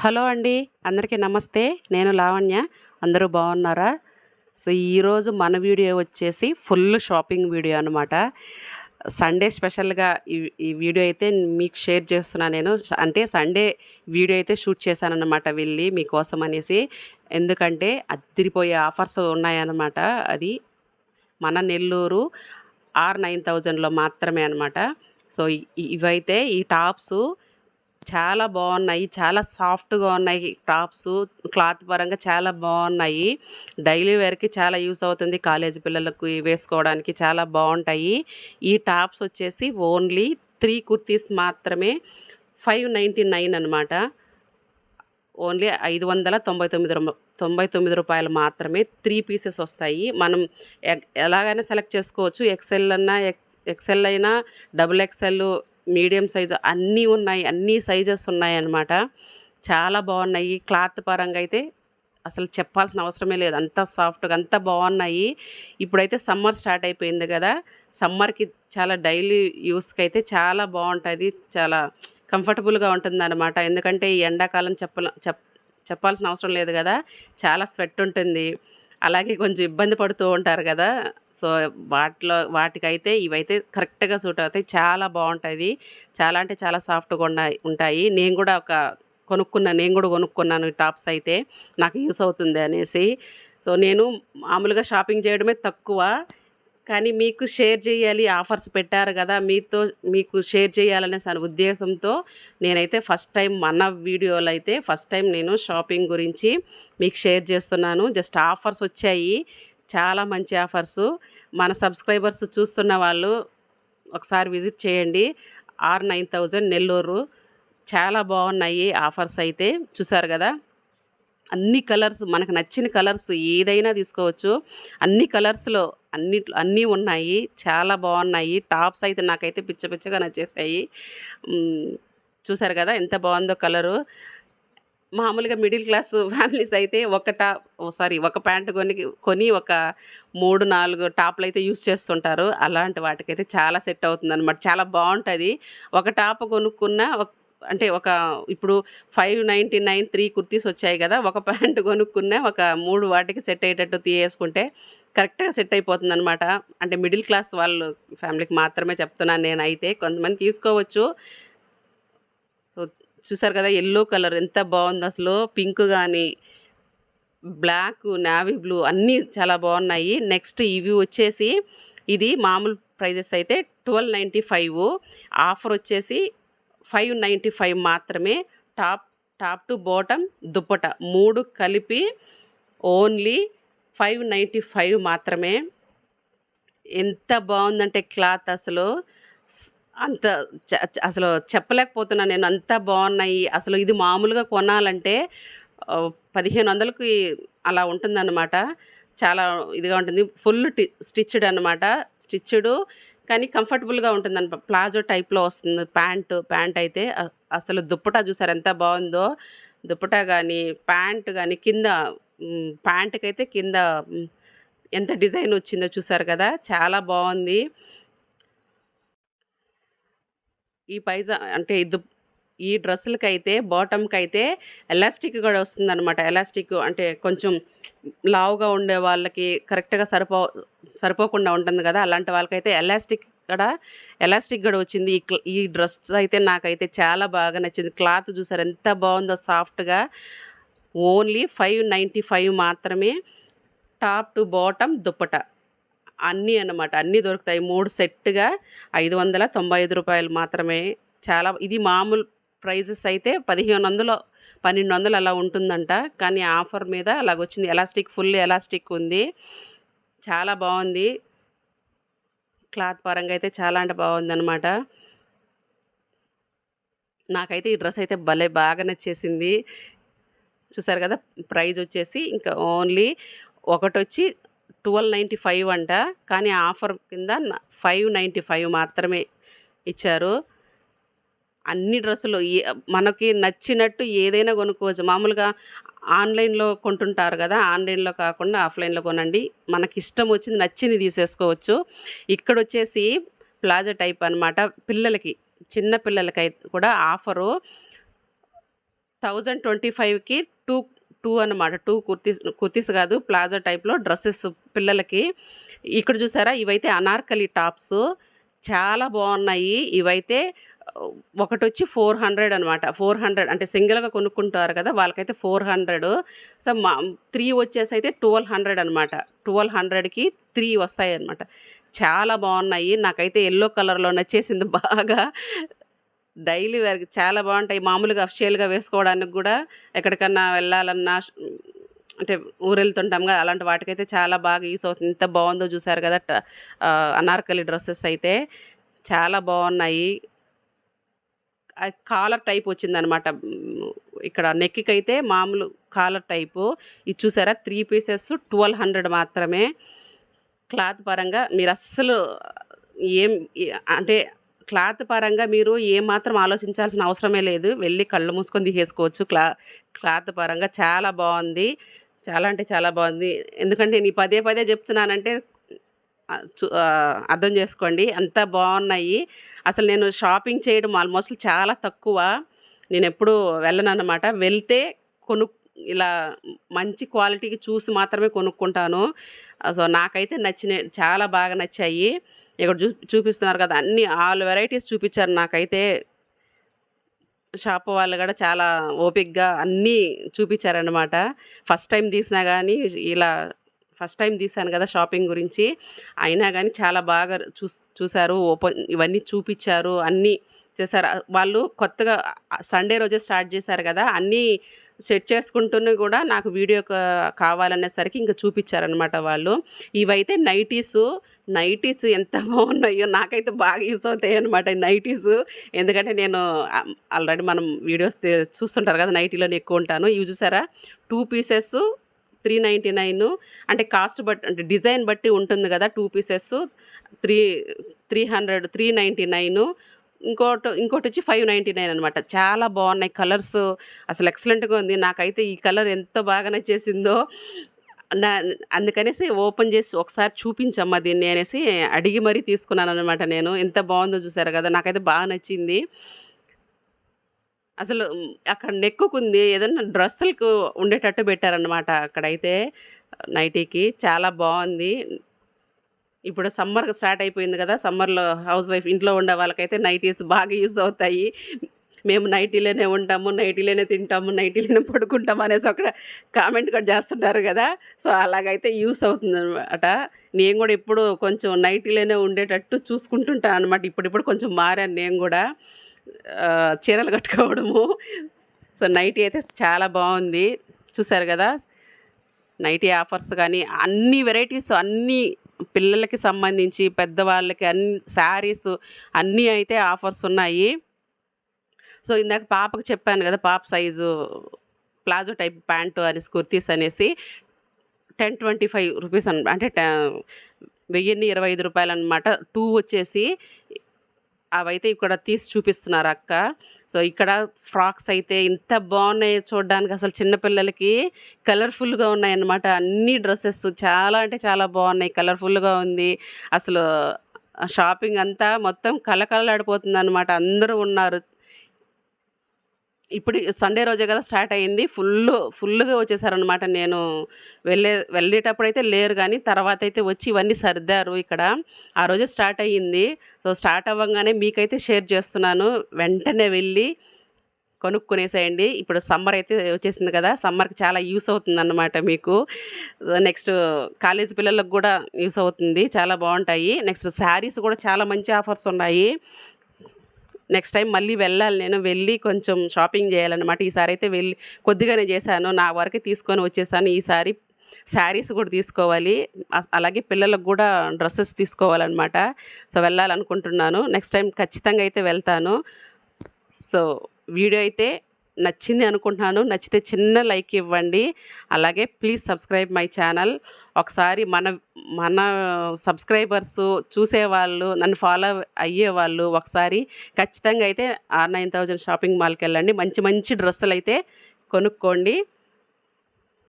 Hello అండి అందరికీ నమస్తే. నేను లావణ్య అందరూ బాగున్నారా? సో ఈరోజు మన వీడియో వచ్చేసి ఫుల్ షాపింగ్ వీడియో అనమాట సండే స్పెషల్గా ఈ ఈ వీడియో అయితే మీకు షేర్ చేస్తున్నా నేను. అంటే సండే వీడియో అయితే షూట్ చేశానన్నమాట వెళ్ళి మీకోసం అనేసి. ఎందుకంటే అద్దరిపోయే ఆఫర్స్ ఉన్నాయన్నమాట. అది మన నెల్లూరు ఆర్ నైన్ థౌజండ్లో మాత్రమే అనమాట సో ఇవైతే ఈ టాప్స్ చాలా బాగున్నాయి. చాలా సాఫ్ట్గా ఉన్నాయి. టాప్స్ క్లాత్ పరంగా చాలా బాగున్నాయి. డైలీ వేర్కి చాలా యూస్ అవుతుంది. కాలేజీ పిల్లలకు వేసుకోవడానికి చాలా బాగుంటాయి. ఈ టాప్స్ వచ్చేసి ఓన్లీ త్రీ కుర్తీస్ మాత్రమే ఫైవ్ నైంటీ నైన్ అనమాట ఓన్లీ ఐదు వందల తొంభై తొమ్మిది తొంభై తొమ్మిది రూపాయలు మాత్రమే త్రీ పీసెస్ వస్తాయి. మనం ఎలాగైనా సెలెక్ట్ చేసుకోవచ్చు. ఎక్సెల్ అన్నా ఎక్స్ ఎక్సెల్ అయినా డబుల్ ఎక్సెల్ మీడియం సైజు అన్నీ ఉన్నాయి అన్ని సైజెస్ ఉన్నాయి అన్నమాట చాలా బాగున్నాయి. క్లాత్ పరంగా అయితే అసలు చెప్పాల్సిన అవసరమే లేదు. అంత సాఫ్ట్గా అంత బాగున్నాయి. ఇప్పుడైతే సమ్మర్ స్టార్ట్ అయిపోయింది కదా సమ్మర్కి చాలా డైలీ యూస్కి అయితే చాలా బాగుంటుంది. చాలా కంఫర్టబుల్గా ఉంటుంది అనమాట ఎందుకంటే ఈ ఎండాకాలం చెప్పల చెప్పాల్సిన అవసరం లేదు కదా చాలా స్వెట్ ఉంటుంది. అలాగే కొంచెం ఇబ్బంది పడుతూ ఉంటారు కదా సో వాటిలో వాటికైతే ఇవైతే కరెక్ట్గా సూట్ అవుతాయి. చాలా బాగుంటుంది చాలా అంటే చాలా సాఫ్ట్గా ఉన్నాయి ఉంటాయి. నేను కూడా ఒక కొనుక్కున్నాను నేను కూడా కొనుక్కున్నాను ఈ టాప్స్ అయితే. నాకు యూస్ అవుతుంది అనేసి. సో నేను మామూలుగా షాపింగ్ చేయడమే తక్కువ. కానీ మీకు షేర్ చేయాలి ఆఫర్స్ పెట్టారు కదా మీతో మీకు షేర్ చేయాలనే స- ఉద్దేశంతో నేనైతే ఫస్ట్ టైం మన వీడియోలో అయితే ఫస్ట్ టైం నేను షాపింగ్ గురించి మీకు షేర్ చేస్తున్నాను. జస్ట్ ఆఫర్స్ వచ్చాయి. చాలా మంచి ఆఫర్స్. మన సబ్స్క్రైబర్స్ చూస్తున్న వాళ్ళు ఒకసారి విజిట్ చేయండి. R nine thousand Nellore. చాలా బాగున్నాయి ఆఫర్స్ అయితే. చూసారు కదా? అన్ని కలర్స్ మనకు నచ్చిన కలర్స్ ఏదైనా తీసుకోవచ్చు. అన్ని కలర్స్లో అన్ని అన్నీ ఉన్నాయి. చాలా బాగున్నాయి. టాప్స్ అయితే నాకైతే పిచ్చ పిచ్చగా నచ్చేసాయి. చూసారు కదా? ఎంత బాగుందో కలరు. మామూలుగా మిడిల్ క్లాస్ ఫ్యామిలీస్ అయితే ఒక టాప్ సారీ ఒక ప్యాంట్ కొని కొని ఒక మూడు నాలుగు టాప్లు అయితే యూస్ చేస్తుంటారు. అలాంటి వాటికైతే చాలా సెట్ అవుతుంది అనమాట చాలా బాగుంటుంది. ఒక టాప్ కొనుక్కున్న అంటే ఒక ఇప్పుడు five ninety nine three kurtis వచ్చాయి కదా ఒక ప్యాంటు కొనుక్కున్న ఒక మూడు వాటికి సెట్ అయ్యేటట్టు తీయేసుకుంటే కరెక్ట్గా సెట్ అయిపోతుంది అనమాట అంటే మిడిల్ క్లాస్ వాళ్ళు ఫ్యామిలీకి మాత్రమే చెప్తున్నాను నేనైతే. కొంతమంది తీసుకోవచ్చు. చూసారు కదా ఎల్లో కలర్ ఎంత బాగుంది. అసలు పింక్ కానీ బ్లాక్ నావీ బ్లూ అన్నీ చాలా బాగున్నాయి. నెక్స్ట్ ఇవి వచ్చేసి ఇది మామూలు ప్రైజెస్ అయితే ట్వెల్వ్ నైంటీ ఫైవ్. ఆఫర్ వచ్చేసి ఫైవ్ నైంటీ ఫైవ్ మాత్రమే. Top top to bottom dupatta మూడు కలిపి ఓన్లీ ఫైవ్ నైంటీ ఫైవ్ మాత్రమే. ఎంత బాగుందంటే క్లాత్ అసలు. అంత చ- చ- అసలు చెప్పలేకపోతున్నాను నేను. అంత బాగున్నాయి. అసలు ఇది మామూలుగా కొనాలంటే పదిహేను వందలకి అలా ఉంటుందన్నమాట. చాలా ఇదిగా ఉంటుంది. ఫుల్ స్టిచ్డ్ అనమాట స్టిచ్డ్ కానీ కంఫర్టబుల్గా ఉంటుంది అనమాట ప్లాజో టైప్లో వస్తుంది. ప్యాంట్ ప్యాంట్ అయితే అసలు దుప్పటా చూసారు ఎంత బాగుందో. దుప్పటా కానీ ప్యాంట్ కానీ కింద ప్యాంట్కి అయితే కింద ఎంత డిజైన్ వచ్చిందో చూసారు కదా. చాలా బాగుంది. ఈ పైజా అంటే ఇది దుప్ ఈ డ్రెస్సులకి అయితే బాటమ్కి అయితే ఎలాస్టిక్ కూడా వస్తుంది అనమాట ఎలాస్టిక్ అంటే కొంచెం లావుగా ఉండే వాళ్ళకి కరెక్ట్గా సరిపో సరిపోకుండా ఉంటుంది కదా అలాంటి వాళ్ళకైతే ఎలాస్టిక్ కూడా ఎలాస్టిక్ కూడా వచ్చింది. ఈ క్ల- ఈ డ్రెస్ అయితే నాకైతే చాలా బాగా నచ్చింది. క్లాత్ చూసారు ఎంత బాగుందో సాఫ్ట్గా. ఓన్లీ ఫైవ్ నైంటీ ఫైవ్ మాత్రమే టాప్ టు బాటమ్ దుప్పట. అన్నీ అన్నమాట. అన్నీ దొరుకుతాయి. మూడు సెట్గా ఐదు వందల తొంభై ఐదు రూపాయలు మాత్రమే. చాలా ఇది మామూలు ప్రైజెస్ అయితే పదిహేను వందలు పన్నెండు వందలు అలా ఉంటుందంట. కానీ ఆఫర్ మీద అలాగ వచ్చింది ఎలాస్టిక్ ఫుల్ ఎలాస్టిక్ ఉంది. చాలా బాగుంది. క్లాత్ పరంగా అయితే చాలా అంటే బాగుంది అనమాట నాకైతే ఈ డ్రెస్ అయితే భలే బాగా నచ్చేసింది. చూసారు కదా? ప్రైజ్ వచ్చేసి ఇంకా ఓన్లీ ఒకటి వచ్చి ట్వెల్వ్ నైంటీ ఫైవ్ అంట. కానీ ఆఫర్ కింద ఫైవ్ నైంటీ ఫైవ్ మాత్రమే ఇచ్చారు. అన్ని డ్రెస్సులు ఏ- మనకి నచ్చినట్టు ఏదైనా కొనుక్కోవచ్చు. మామూలుగా ఆన్లైన్లో కొంటుంటారు కదా ఆన్లైన్లో కాకుండా ఆఫ్లైన్లో కొనండి. మనకి ఇష్టం వచ్చింది నచ్చింది తీసేసుకోవచ్చు. ఇక్కడ వచ్చేసి ప్లాజా టైప్ అన్నమాట. పిల్లలకి చిన్న పిల్లలకి అయితే కూడా ఆఫరు. థౌజండ్ ట్వంటీ ఫైవ్కి టూ టూ అనమాట టూ కుర్తీస్ కుర్తీస్ కాదు ప్లాజో టైప్లో డ్రెస్సెస్ పిల్లలకి. ఇక్కడ చూసారా ఇవైతే అనార్కలి టాప్స్. చాలా బాగున్నాయి. ఇవైతే ఒకటి వచ్చి ఫోర్ హండ్రెడ్ అనమాట ఫోర్ హండ్రెడ్ అంటే సింగిల్గా కొనుక్కుంటారు కదా వాళ్ళకైతే ఫోర్ హండ్రెడ్. సో మా త్రీ వచ్చేసి అయితే ట్వెల్వ్ హండ్రెడ్ అనమాట ట్వెల్వ్ హండ్రెడ్కి త్రీ వస్తాయి అనమాట చాలా బాగున్నాయి. నాకైతే ఎల్లో కలర్లో నచ్చేసింది బాగా. డైలీ వేర్ చాలా బాగుంటాయి. మామూలుగా అఫిషియల్గా వేసుకోవడానికి కూడా ఎక్కడికన్నా వెళ్ళాలన్నా అంటే ఊరు వెళ్తుంటాం కదా అలాంటి వాటికైతే చాలా బాగా యూస్ అవుతుంది. ఎంత బాగుందో చూసారు కదా అనార్కలి డ్రెస్సెస్ అయితే చాలా బాగున్నాయి. కాలర్ టైప్ వచ్చిందనమాట. ఇక్కడ నెక్కి అయితే మామూలు కాలర్ టైపు. ఇది చూసారా? త్రీ పీసెస్ ట్వెల్వ్ హండ్రెడ్ మాత్రమే. క్లాత్ పరంగా మీరు అస్సలు ఏం అంటే క్లాత్ పరంగా మీరు ఏమాత్రం ఆలోచించాల్సిన అవసరమే లేదు. వెళ్ళి కళ్ళు మూసుకొని తీసేసుకోవచ్చు. క్లా క్లాత్ పరంగా చాలా బాగుంది చాలా అంటే చాలా బాగుంది ఎందుకంటే నేను ఈ పదే పదే చెప్తున్నానంటే అర్థం చేసుకోండి. అంత బాగున్నాయి అసలు నేను షాపింగ్ చేయడం ఆల్మోస్ట్ చాలా తక్కువ. నేను ఎప్పుడు వెళ్ళను అనమాట వెళ్తే కొను ఇలా మంచి క్వాలిటీకి చూసి మాత్రమే కొనుక్కుంటాను. సో నాకైతే నచ్చినాయి చాలా బాగా నచ్చాయి. ఇక్కడ చూ చూపిస్తున్నారు కదా అన్ని ఆల్ వెరైటీస్ చూపించారు నాకైతే. షాప్ వాళ్ళు కూడా చాలా ఓపిక్గా అన్నీ చూపించారనమాట ఫస్ట్ టైం తీసినా కానీ ఇలా ఫస్ట్ టైం తీశాను కదా షాపింగ్ గురించి. అయినా కానీ చాలా బాగా చూస్ చూశారు ఓపెన్ ఇవన్నీ చూపించారు అన్నీ చేశారు. వాళ్ళు కొత్తగా సండే రోజే స్టార్ట్ చేశారు కదా అన్నీ సెట్ చేసుకుంటూనే కూడా నాకు వీడియో కావాలనేసరికి ఇంకా చూపించారనమాట వాళ్ళు. ఇవైతే నైటీస్ నైటీస్ ఎంత బాగున్నాయో నాకైతే బాగా యూస్ అవుతాయి అనమాట నైటీస్. ఎందుకంటే నేను ఆల్రెడీ మనం వీడియోస్ చూస్తుంటారు కదా నైటీలోనే ఎక్కువ ఉంటాను. ఇవి చూసారా? Two pieces three ninety nine. అంటే కాస్ట్ బట్టి అంటే డిజైన్ బట్టి ఉంటుంది కదా two pieces three three hundred three ninety nine. ఇంకోటి ఇంకోటి వచ్చి ఫైవ్ నైంటీ నైన్ అనమాట చాలా బాగున్నాయి కలర్స్. అసలు ఎక్సలెంట్గా ఉంది. నాకైతే ఈ కలర్ ఎంత బాగా నచ్చేసిందో నా అందుకనేసి ఓపెన్ చేసి ఒకసారి చూపించమ్మా దీన్ని అనేసి అడిగి మరీ తీసుకున్నాను అనమాట నేను. ఎంత బాగుందో చూసారు కదా! నాకైతే బాగా నచ్చింది. అసలు అక్కడ నెక్కుకుంది. ఏదన్నా డ్రెస్సులకు ఉండేటట్టు పెట్టారనమాట అక్కడైతే నైటీకి. చాలా బాగుంది ఇప్పుడు సమ్మర్ స్టార్ట్ అయిపోయింది కదా సమ్మర్లో హౌస్ వైఫ్ ఇంట్లో ఉండే వాళ్ళకైతే నైటీస్ బాగా యూస్ అవుతాయి. మేము నైటీలోనే ఉంటాము నైటీలోనే తింటాము నైటీలోనే పడుకుంటాము అనేసి ఒక కామెంట్ కూడా చేస్తుంటారు కదా. సో అలాగైతే యూస్ అవుతుంది అనమాట నేను కూడా ఇప్పుడు కొంచెం నైటీలోనే ఉండేటట్టు చూసుకుంటుంటాను అనమాట ఇప్పుడిప్పుడు కొంచెం మారాను నేను కూడా. చీరలు కట్టుకోవడము. సో నైటీ అయితే చాలా బాగుంది. చూసారు కదా నైటీ ఆఫర్స్ కానీ అన్ని వెరైటీస్ అన్నీ పిల్లలకి సంబంధించి పెద్దవాళ్ళకి అన్ని శారీస్ అన్నీ అయితే ఆఫర్స్ ఉన్నాయి. సో ఇందాక పాపకు చెప్పాను కదా పాప సైజు ప్లాజో టైప్ ప్యాంటు అనేసి కుర్తీస్ అనేసి టెన్ ట్వంటీ ఫైవ్ రూపీస్ అన్ అంటే టె- వెయ్యిన్ని ఇరవై ఐదు రూపాయలు అనమాట టూ వచ్చేసి అవైతే ఇక్కడ తీసి చూపిస్తున్నారు అక్క. సో ఇక్కడ ఫ్రాక్స్ అయితే ఇంత బాగున్నాయి చూడడానికి అసలు చిన్నపిల్లలకి కలర్ఫుల్గా ఉన్నాయన్నమాట. అన్ని డ్రెస్సెస్ చాలా అంటే చాలా బాగున్నాయి కలర్ఫుల్గా ఉంది. అసలు షాపింగ్ అంతా మొత్తం కలకలలాడిపోతుంది అనమాట అందరూ ఉన్నారు. ఇప్పుడు సండే రోజే కదా స్టార్ట్ అయింది. ఫుల్ ఫుల్గా వచ్చేసారనమాట నేను వెళ్ళే వెళ్ళేటప్పుడు అయితే లేరు కానీ తర్వాత అయితే వచ్చి ఇవన్నీ సర్దారు ఇక్కడ. ఆ రోజే స్టార్ట్ అయ్యింది. సో స్టార్ట్ అవ్వగానే మీకైతే షేర్ చేస్తున్నాను. వెంటనే వెళ్ళి కొనుక్కునేసేయండి. ఇప్పుడు సమ్మర్ అయితే వచ్చేసింది కదా సమ్మర్కి చాలా యూస్ అవుతుంది అన్నమాట మీకు. నెక్స్ట్ కాలేజ్ పిల్లలకు కూడా యూస్ అవుతుంది. చాలా బాగుంటాయి. నెక్స్ట్ శారీస్ కూడా చాలా మంచి ఆఫర్స్ ఉన్నాయి. నెక్స్ట్ టైం మళ్ళీ వెళ్ళాలి. నేను వెళ్ళి కొంచెం షాపింగ్ చేయాలన్నమాట. ఈసారి అయితే వెళ్ళి కొద్దిగానే చేశాను. నా వరకు తీసుకొని వచ్చేసాను. ఈసారి శారీస్ కూడా తీసుకోవాలి. అలాగే పిల్లలకు కూడా డ్రెస్సెస్ తీసుకోవాలన్నమాట. సో వెళ్ళాలనుకుంటున్నాను. నెక్స్ట్ టైం ఖచ్చితంగా అయితే వెళ్తాను. సో వీడియో అయితే నచ్చింది అనుకుంటున్నాను. నచ్చితే చిన్న లైక్ ఇవ్వండి. అలాగే ప్లీజ్ సబ్స్క్రైబ్ మై ఛానల్. ఒకసారి మన మన సబ్స్క్రైబర్స్ చూసేవాళ్ళు నన్ను ఫాలో అయ్యేవాళ్ళు ఒకసారి ఖచ్చితంగా అయితే ఆర్ నైన్ థౌజండ్ షాపింగ్ మాల్కి వెళ్ళండి. మంచి మంచి డ్రెస్సులు అయితే కొనుక్కోండి.